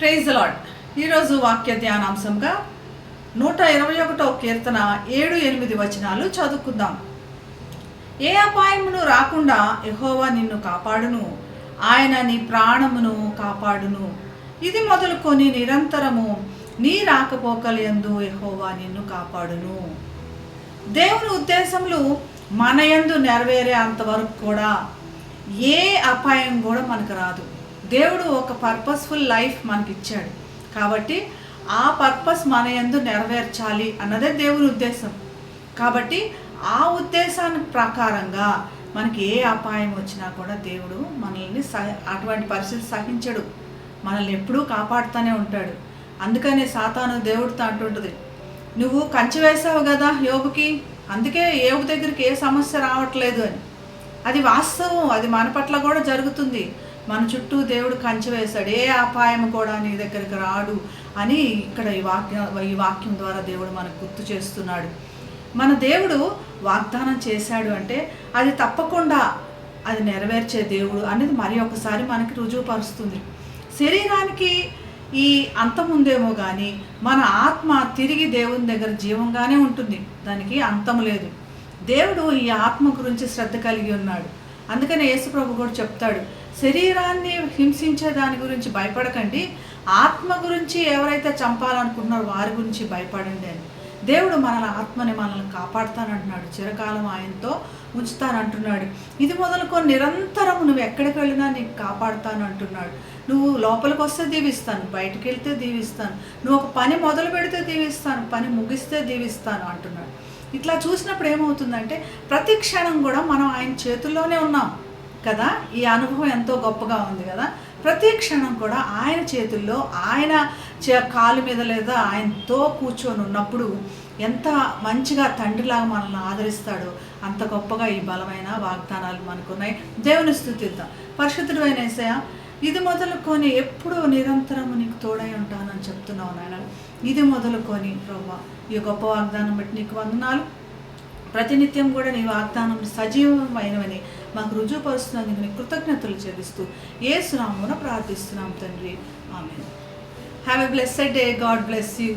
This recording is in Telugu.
ప్రైజ్ లాడ్ ఈరోజు వాక్య ధ్యానాంశంగా నూట ఇరవై ఒకటో కీర్తన ఏడు ఎనిమిది వచనాలు చదువుకుందాం. ఏ అపాయమును రాకుండా ఎహోవా నిన్ను కాపాడును. ఆయన నీ ప్రాణమును కాపాడును. ఇది మొదలుకొని నిరంతరము నీ రాకపోకలందు ఎహోవా నిన్ను కాపాడును. దేవుని ఉద్దేశములు మన యందు నెరవేరే అంతవరకు కూడా ఏ అపాయం కూడా మనకు రాదు. దేవుడు ఒక పర్పస్ఫుల్ లైఫ్ మనకి ఇచ్చాడు కాబట్టి ఆ పర్పస్ మన యందు నెరవేర్చాలి అన్నదే దేవుని ఉద్దేశం. కాబట్టి ఆ ఉద్దేశానికి ప్రకారంగా మనకి ఏ అపాయం వచ్చినా కూడా దేవుడు మనల్ని సహ అటువంటి పరిస్థితి సహించడు. మనల్ని ఎప్పుడూ కాపాడుతూనే ఉంటాడు. అందుకనే సాతాను దేవుడితో అంటుంటుంది. నువ్వు కంచి వేసావు కదా యోగుకి అందుకే యోగు దగ్గరికి ఏ సమస్య రావట్లేదు అని. అది వాస్తవం అది మన పట్ల కూడా జరుగుతుంది. మన చుట్టూ దేవుడు కంచె వేశాడు ఏ అపాయం కూడా నీ దగ్గరికి రాడు అని ఇక్కడ ఈ వాక్యం ఈ వాక్యం ద్వారా దేవుడు మనకు గుర్తు చేస్తున్నాడు. మన దేవుడు వాగ్దానం చేశాడు అంటే అది తప్పకుండా అది నెరవేర్చే దేవుడు అనేది మరి ఒకసారి మనకి రుజువుపరుస్తుంది. శరీరానికి ఈ అంతముందేమో కానీ మన ఆత్మ తిరిగి దేవుని దగ్గర జీవంగానే ఉంటుంది. దానికి అంతం లేదు. దేవుడు ఈ ఆత్మ గురించి శ్రద్ధ కలిగి ఉన్నాడు. అందుకనే యేసుప్రభు కూడా చెప్తాడు శరీరాన్ని హింసించే దాని గురించి భయపడకండి. ఆత్మ గురించి ఎవరైతే చంపాలనుకుంటున్నారో వారి గురించి భయపడండి అని. దేవుడు మనల ఆత్మని మనల్ని కాపాడుతానంటున్నాడు. చిరకాలం ఆయనతో ఉంచుతానంటున్నాడు. ఇది మొదలుకొని నిరంతరం నువ్వు ఎక్కడికి వెళ్ళినా నీకు కాపాడుతాను అంటున్నాడు నువ్వు లోపలికి వస్తే దీవిస్తాను బయటికి వెళ్తే దీవిస్తాను నువ్వు ఒక పని మొదలు పెడితే దీవిస్తాను పని ముగిస్తే దీవిస్తాను అంటున్నాడు. ఇట్లా చూసినప్పుడు ఏమవుతుందంటే ప్రతి క్షణం కూడా మనం ఆయన చేతుల్లోనే ఉన్నాం. కదా? ఈ అనుభవం ఎంతో గొప్పగా ఉంది కదా? ప్రతి క్షణం కూడా ఆయన చేతుల్లో ఆయన చే- కాలు మీద లేదా ఆయనతో కూర్చొని ఉన్నప్పుడు ఎంత మంచిగా తండ్రిలాగా మనల్ని ఆదరిస్తాడో అంత గొప్పగా ఈ బలమైన వాగ్దానాలు మనకున్నాయి. దేవుని స్థుతిద్దాం. పరిశుద్ధుడు అయిన ఇది మొదలుకొని ఎప్పుడూ నిరంతరము నీకు తోడై ఉంటానని చెప్తున్నావు నాయన. ఇది మొదలుకొని ప్రభా ఈ గొప్ప వాగ్దానం బట్టి నీకు వందనాలు. ప్రతినిత్యం కూడా నీ వాగ్దానం సజీవమైనవని మాకు రుజువుపరుస్తున్నందుకు కృతజ్ఞతలు చెల్లిస్తూ ఏ సునామున ప్రార్థిస్తున్నాం తండ్రి. ఆమె have a blessed day God bless you